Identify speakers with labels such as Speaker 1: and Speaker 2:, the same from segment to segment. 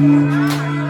Speaker 1: อ้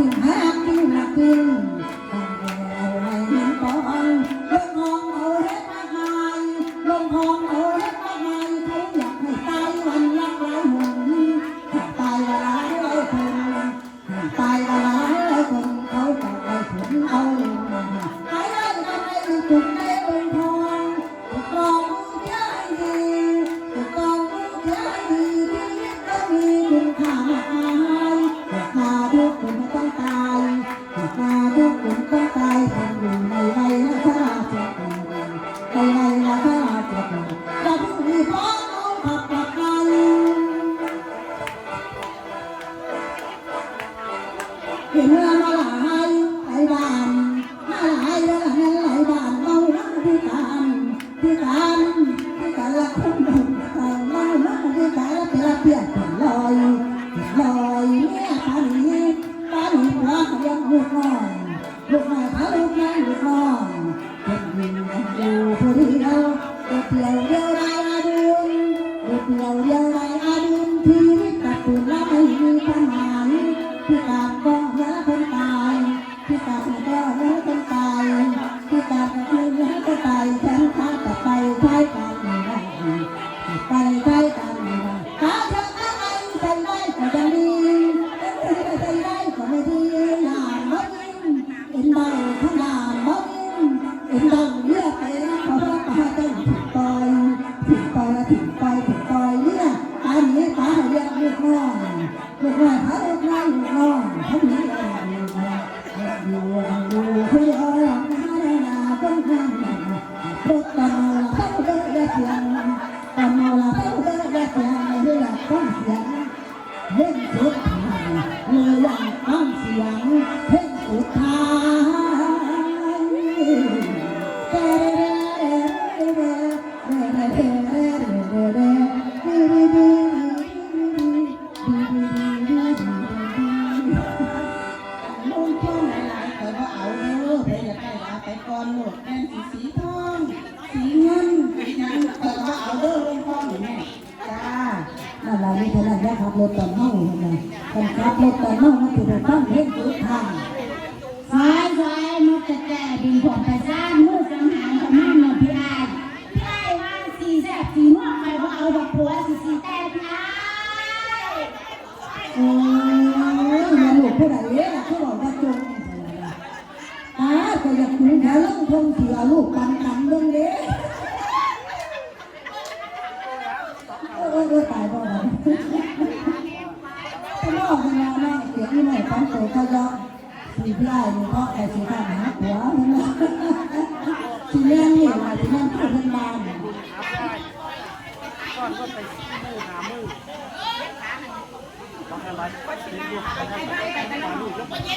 Speaker 1: มาจริงหาจริงมาจริงตั้งแต่เราไม่เห็นก่อนลงห้องเอาเฮ็ดมาหายลงห้องเอาเฮ็ดมาหายเขาอยากให้ตายวันละหลายหนถ้าตายละหลายคนถ้าตายวันละหลายคนเขาจะได้ผลเอา เห็นเมื่อมาหลายหลบานมาหลายแล้วนั่นหลบานเมาละพิการพิการพิการละคนเดินเมาละพิการละเปละเปียกเป็นลอยลอยเนี่ยปานีปานีวเลี้ยงลูกน้อยลูกน้อยเขาลูกน้อยลูกน้อยเป็นยิงกันอยู่ผู้เดียวเดียวเดียวเดียว ไปใช้กันไม่ได้หาเธออะไรใจได้ก็ยังดีใจได้ก็ไม่ดีหน้าบ่ยิ้มเอ็นเบาข้างหน้าบ่ยิ้มเอ็นเบาเลือกไปเพราะว่าปาเต้นถึงปล่อยถึงปล่อยถึงปล่อยถึงปล่อยเนี่ยอันนี้ป้าเรียกลูกน้องลูกน้อยเขาลูกน้อยลูกน้องเขาหนีกันอกอยู่อยู่คุยอาหลังหน้าหน้าต้องห้ามรถตอนเมาเขาเดินได้เพียง มุ่งท่อง
Speaker 2: หลายๆแต่ว่าเอาเด้อไปอย่าไปลาไปก่อนโหลดแกนสีสีทอง สีเงินยังแต่ว่าเอาเด้อลงท่องแม่จ้า
Speaker 1: นั่นแหละนี่เท่านั้นแหละครับรถตอนเมาเห็นไหมคนขับรถตอนเมามันถือว่าต้องเพ่งสุดทาง
Speaker 3: สายสายมุกจะแก่ดินผมไปสร้าง
Speaker 1: โอ้ยอย่าหลุดผู้ใดเลยล่ะเขาบอกว่าจงอ่าก็อยากคุณแค่ล่องทงเสียลูกปันกันเรื่องเด้เออเออเออตายบ่ได้ก็นอกกันแล้วนะเสียงนี่ไม่ฟังโตก็ยอมสีพี่ไอ้นี่เพราะไอ้สีข้างหาหัวมันนะสีแดงนี่ล่ะสีแดงผู้เป็นบ้าน
Speaker 4: ก่อนก็ไปมือหามือ Thank you.